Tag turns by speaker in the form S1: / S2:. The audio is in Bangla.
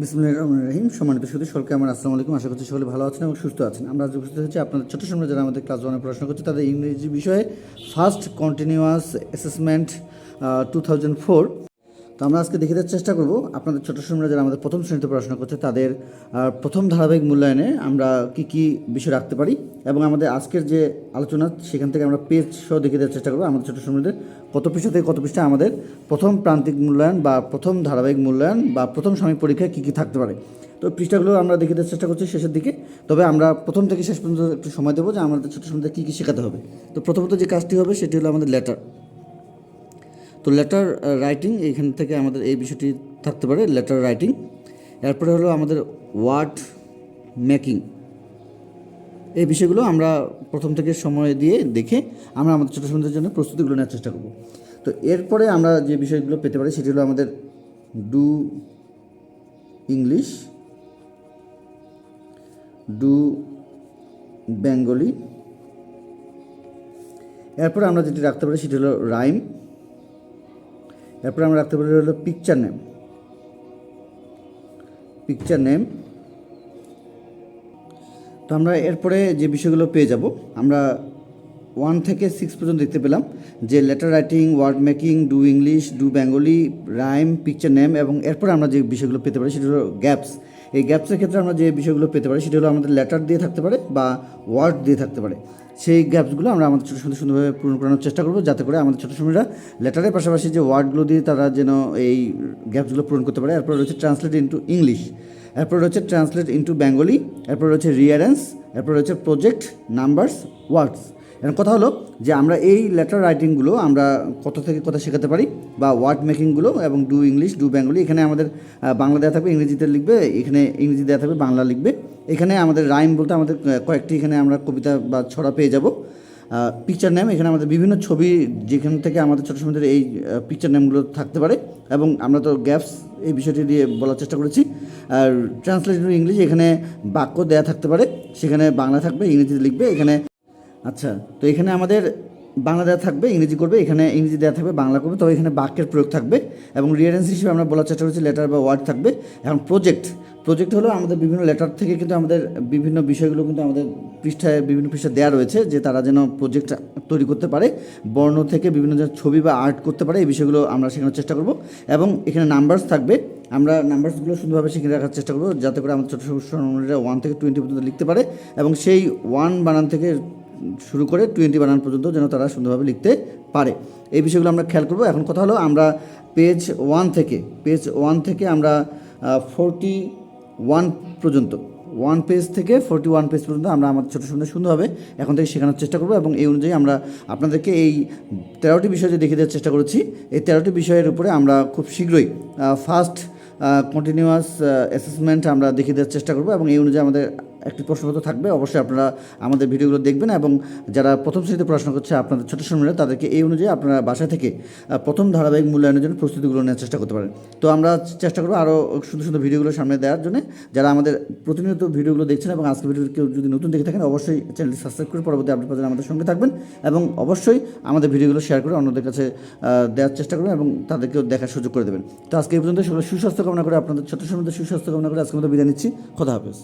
S1: বিসমুল্লাহ রহমান রহিম। সম্মানিত শুধু সকলকে আমার আসসালামু আলাইকুম। আশা করছি সকলে ভালো আছেন এবং সুস্থ আছেন। আমরা আজ উপস্থিত হচ্ছি আপনাদের ছোট সময় যারা আমাদের ক্লাস ওয়ানে পড়াশোনা করছে, তাদের ইংরেজি বিষয়ে first continuous assessment two thousand four তো আমরা আজকে দেখে দেওয়ার চেষ্টা করব। আপনাদের ছোট সামনে যারা আমাদের প্রথম শ্রেণীতে পড়াশোনা করছে, তাদের প্রথম ধারাবাহিক মূল্যায়নে আমরা কি কি বিষয় রাখতে পারি এবং আমাদের আজকের যে আলোচনা, সেখান থেকে আমরা পেজ সহ দেখে দেওয়ার চেষ্টা করব। আমাদের ছোট সামনেদের কত পৃষ্ঠা থেকে কত পৃষ্ঠা আমাদের প্রথম প্রান্তিক মূল্যায়ন বা প্রথম ধারাবাহিক মূল্যায়ন বা প্রথম সাময়িক পরীক্ষায় কী কী থাকতে পারে। তো পৃষ্ঠাগুলো আমরা দেখে দেওয়ার চেষ্টা করছি শেষের দিকে। তবে আমরা প্রথম থেকে শেষ পর্যন্ত একটু সময় দেবো যে আমাদের ছোটো সময় কী কী শেখাতে হবে। তো প্রথমত যে কাজটি হবে, সেটি হলো আমাদের লেটার তো লেটার রাইটিং এখান থেকে আমাদের এই বিষয়টি থাকতে পারে লেটার রাইটিং এরপরে হলো আমাদের ওয়ার্ড মেকিং এই বিষয়গুলো আমরা প্রথম থেকে সময় দিয়ে দেখে আমরা আমাদের ছোটো সন্তানের জন্য প্রস্তুতিগুলো নেওয়ার চেষ্টা করব। তো এরপরে আমরা যে বিষয়গুলো পেতে পারি সেটি হলো আমাদের ডু ইংলিশ ডু বেঙ্গলি এরপরে আমরা যেটি রাখতে পারি সেটি হলো রাইম এরপরে আমরা রাখতে পারি হলো পিকচার নেম পিকচার নেম তো আমরা এরপরে যে বিষয়গুলো পেয়ে যাব, আমরা ওয়ান থেকে সিক্স পর্যন্ত দেখতে পেলাম যে letter writing word making do English do Bengali rhyme picture name এবং এরপরে আমরা যে বিষয়গুলো পেতে পারি সেটা হলো গ্যাপস এই গ্যাপসের ক্ষেত্রে আমরা যে বিষয়গুলো পেতে পারি সেটা হলো আমাদের লেটার দিয়ে থাকতে পারে বা ওয়ার্ড দিয়ে থাকতে পারে। সেই গ্যাপসগুলো আমরা আমাদের ছোটো সুন্দর সুন্দরভাবে পূরণ করানোর চেষ্টা করব, যাতে করে আমাদের ছোটো সময়রা লেটারের পাশাপাশি যে ওয়ার্ডগুলো দিয়ে তারা যেন এই গ্যাপসগুলো পূরণ করতে পারে। এরপর রয়েছে ট্রান্সলেট ইন্টু ইংলিশ, এরপর রয়েছে ট্রান্সলেট ইন্টু বেঙ্গলি, এরপর রয়েছে রিয়ারেন্স এরপর রয়েছে প্রজেক্ট নাম্বারস ওয়ার্ডস এখন কথা হলো যে আমরা এই লেটার রাইটিংগুলো আমরা কত থেকে কথা শেখাতে পারি বা ওয়ার্ড মেকিংগুলো এবং ডু ইংলিশ ডু বেঙ্গলি এখানে আমাদের বাংলা দেওয়া থাকবে, ইংরেজিতে লিখবে, এখানে ইংরেজি দেওয়া থাকবে, বাংলা লিখবে। এখানে আমাদের রাইম বলতে আমাদের কয়েকটি এখানে আমরা কবিতা বা ছড়া পেয়ে যাব। পিকচার নেম এখানে আমাদের বিভিন্ন ছবি যেখান থেকে আমাদের ছোটো সময় এই পিকচার নেমগুলো থাকতে পারে এবং আমরা তো গ্যাপস এই বিষয়টি দিয়ে বলার চেষ্টা করেছি। আর ট্রান্সলেশন ইংলিশ এখানে বাক্য দেয়া থাকতে পারে, সেখানে বাংলা থাকবে, ইংরেজিতে লিখবে, এখানে আচ্ছা তো এখানে আমাদের বাংলা দেওয়া থাকবে, ইংরেজি করবে, এখানে ইংরেজি দেওয়া থাকবে, বাংলা করবে, তবে এখানে বাক্যের প্রয়োগ থাকবে এবং রিয়ারেন্স হিসেবে আমরা বলার চেষ্টা করছি লেটার বা ওয়ার্ড থাকবে। এখন প্রজেক্ট প্রজেক্ট হলো আমাদের বিভিন্ন লেটার থেকে কিন্তু আমাদের বিভিন্ন বিষয়গুলো কিন্তু আমাদের পৃষ্ঠায় বিভিন্ন পৃষ্ঠায় দেওয়া রয়েছে, যে তারা যেন প্রজেক্ট তৈরি করতে পারে, বর্ণ থেকে বিভিন্ন যে ছবি বা আর্ট করতে পারে, এই বিষয়গুলো আমরা শেখানোর চেষ্টা করব। এবং এখানে নাম্বারস থাকবে, আমরা নাম্বারসগুলো সুন্দরভাবে শিখে রাখার চেষ্টা করব, যাতে করে আমাদের ছোটো ছোটো ওয়ান থেকে টোয়েন্টি পর্যন্ত লিখতে পারে, এবং সেই ওয়ান বানান থেকে শুরু করে টোয়েন্টি বানান পর্যন্ত যেন তারা সুন্দরভাবে লিখতে পারে। এই বিষয়গুলো আমরা খেয়াল করব। এখন কথা হলো আমরা পেজ ওয়ান থেকে, পেজ ওয়ান থেকে আমরা ফোরটি ওয়ান পর্যন্ত, ওয়ান পেজ থেকে ফোরটি ওয়ান পেজ পর্যন্ত আমরা আমাদের ছোটো সুন্দর সুন্দরভাবে এখন থেকে শেখানোর চেষ্টা করব এবং এই অনুযায়ী আমরা আপনাদেরকে এই তেরোটি বিষয় যে দেখিয়ে দেওয়ার চেষ্টা করেছি, এই তেরোটি বিষয়ের উপরে আমরা খুব শীঘ্রই ফার্স্ট কন্টিনিউয়াস অ্যাসেসমেন্ট আমরা দেখিয়ে দেওয়ার চেষ্টা করব এবং এই অনুযায়ী আমাদের একটি প্রশ্নপত্র থাকবে। অবশ্যই আপনারা আমাদের ভিডিওগুলো দেখবেন এবং যারা প্রথম শ্রেণীতে পড়াশোনা করছে, আপনাদের ছোটো সময়রা তাদেরকে এই অনুযায়ী আপনারা বাসা থেকে প্রথম ধারাবাহিক মূল্যায়নের জন্য প্রস্তুতিগুলো নেওয়ার চেষ্টা করতে পারেন। তো আমরা চেষ্টা করব আরও সুন্দর সুন্দর ভিডিওগুলো সামনে দেওয়ার জন্য। যারা আমাদের প্রতিনিয়ত ভিডিওগুলো দেখছেন এবং আজকে ভিডিও কেউ যদি নতুন দেখে থাকেন, অবশ্যই চ্যানেলটি সাবস্ক্রাইব করে পরবর্তী পাওয়ার জন্য আমাদের সঙ্গে থাকবেন এবং অবশ্যই আমাদের ভিডিওগুলো শেয়ার করে অন্যদের কাছে দেওয়ার চেষ্টা করবেন এবং তাদেরকেও দেখার সুযোগ করে দেবেন। তো আজকে এই পর্যন্ত সকলে সুস্বাস্থ্য কামনা করে, আপনাদের ছোট সময় সুস্বাস্থ্য কামনা করে আজকে মতো বিদায় নিচ্ছি। খোদা হাফেজ।